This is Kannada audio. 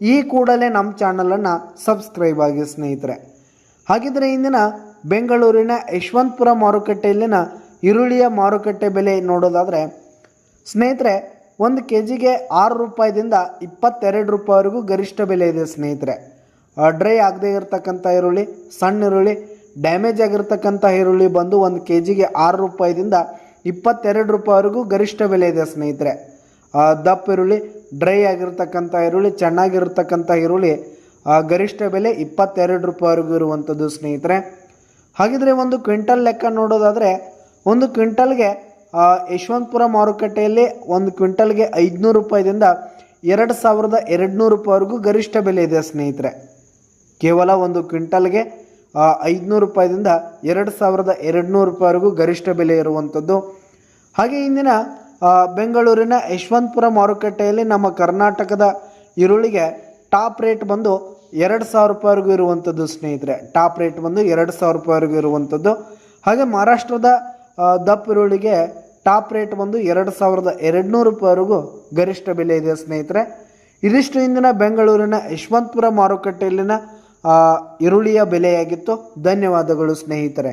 ಈ ಕೂಡಲೇ ನಮ್ಮ ಚಾನಲನ್ನು ಸಬ್ಸ್ಕ್ರೈಬ್ ಆಗಿ ಸ್ನೇಹಿತರೆ. ಹಾಗಿದ್ರೆ ಇಂದಿನ ಬೆಂಗಳೂರಿನ ಯಶವಂತಪುರ ಮಾರುಕಟ್ಟೆಯಲ್ಲಿನ ಈರುಳ್ಳಿಯ ಮಾರುಕಟ್ಟೆ ಬೆಲೆ ನೋಡೋದಾದರೆ, ಸ್ನೇಹಿತರೆ, ಒಂದು ಕೆ ಜಿಗೆ ಆರು ರೂಪಾಯಿದಿಂದ ಇಪ್ಪತ್ತೆರಡು ರೂಪಾಯಿವರೆಗೂ ಗರಿಷ್ಠ ಬೆಲೆ ಇದೆ ಸ್ನೇಹಿತರೆ. ಡ್ರೈ ಆಗದೇ ಇರತಕ್ಕಂಥ ಈರುಳ್ಳಿ, ಸಣ್ಣ ಈರುಳ್ಳಿ, ಡ್ಯಾಮೇಜ್ ಆಗಿರ್ತಕ್ಕಂಥ ಈರುಳ್ಳಿ ಬಂದು ಒಂದು ಕೆ ಜಿಗೆ ಆರು ರೂಪಾಯಿದಿಂದ ಇಪ್ಪತ್ತೆರಡು ರೂಪಾಯಿವರೆಗೂ ಗರಿಷ್ಠ ಬೆಲೆ ಇದೆ ಸ್ನೇಹಿತರೆ. ದಪ್ಪ ಈರುಳ್ಳಿ ಡ್ರೈ ಆಗಿರ್ತಕ್ಕಂಥ ಈರುಳ್ಳಿ, ಚೆನ್ನಾಗಿರ್ತಕ್ಕಂಥ ಈರುಳ್ಳಿ ಗರಿಷ್ಠ ಬೆಲೆ ಇಪ್ಪತ್ತೆರಡು ರೂಪಾಯಿವರೆಗೂ ಇರುವಂಥದ್ದು ಸ್ನೇಹಿತರೆ. ಹಾಗಿದ್ರೆ ಒಂದು ಕ್ವಿಂಟಲ್ ಲೆಕ್ಕ ನೋಡೋದಾದರೆ, ಒಂದು ಕ್ವಿಂಟಲ್ಗೆ ಯಶವಂತಪುರ ಮಾರುಕಟ್ಟೆಯಲ್ಲಿ ಒಂದು ಕ್ವಿಂಟಲ್ಗೆ ಐದುನೂರು ರೂಪಾಯಿದಿಂದ ಎರಡು ಸಾವಿರದ ಎರಡುನೂರು ರೂಪಾಯಿವರೆಗೂ ಗರಿಷ್ಠ ಬೆಲೆ ಇದೆ ಸ್ನೇಹಿತರೆ. ಕೇವಲ ಒಂದು ಕ್ವಿಂಟಲ್ಗೆ ಐದುನೂರು ರೂಪಾಯಿದಿಂದ ಎರಡು ಸಾವಿರದ ಎರಡುನೂರು ರೂಪಾಯಿವರೆಗೂ ಗರಿಷ್ಠ ಬೆಲೆ ಇರುವಂಥದ್ದು. ಹಾಗೆ ಇಂದಿನ ಬೆಂಗಳೂರಿನ ಯಶವಂತಪುರ ಮಾರುಕಟ್ಟೆಯಲ್ಲಿ ನಮ್ಮ ಕರ್ನಾಟಕದ ಈರುಳ್ಳಿಗೆ ಟಾಪ್ ರೇಟ್ ಬಂದು ಎರಡು ಸಾವಿರ ರೂಪಾಯಿವರೆಗೂ ಇರುವಂಥದ್ದು, ಸ್ನೇಹಿತರೆ. ಟಾಪ್ ರೇಟ್ ಬಂದು ಎರಡು ಸಾವಿರ ರೂಪಾಯಿವರೆಗೂ ಇರುವಂಥದ್ದು. ಹಾಗೆ ಮಹಾರಾಷ್ಟ್ರದ ದಪ್ಪ ಈರುಳ್ಳಿಗೆ ಟಾಪ್ ರೇಟ್ ಬಂದು ಎರಡು ಸಾವಿರದ ಎರಡು ನೂರು ರೂಪಾಯಿವರೆಗೂ ಗರಿಷ್ಠ ಬೆಲೆ ಇದೆ, ಸ್ನೇಹಿತರೆ. ಇದಿಷ್ಟು ಇಂದಿನ ಬೆಂಗಳೂರಿನ ಯಶವಂತಪುರ ಮಾರುಕಟ್ಟೆಯಲ್ಲಿನ ಈರುಳ್ಳಿಯ ಬೆಲೆಯಾಗಿತ್ತು. ಧನ್ಯವಾದಗಳು, ಸ್ನೇಹಿತರೆ.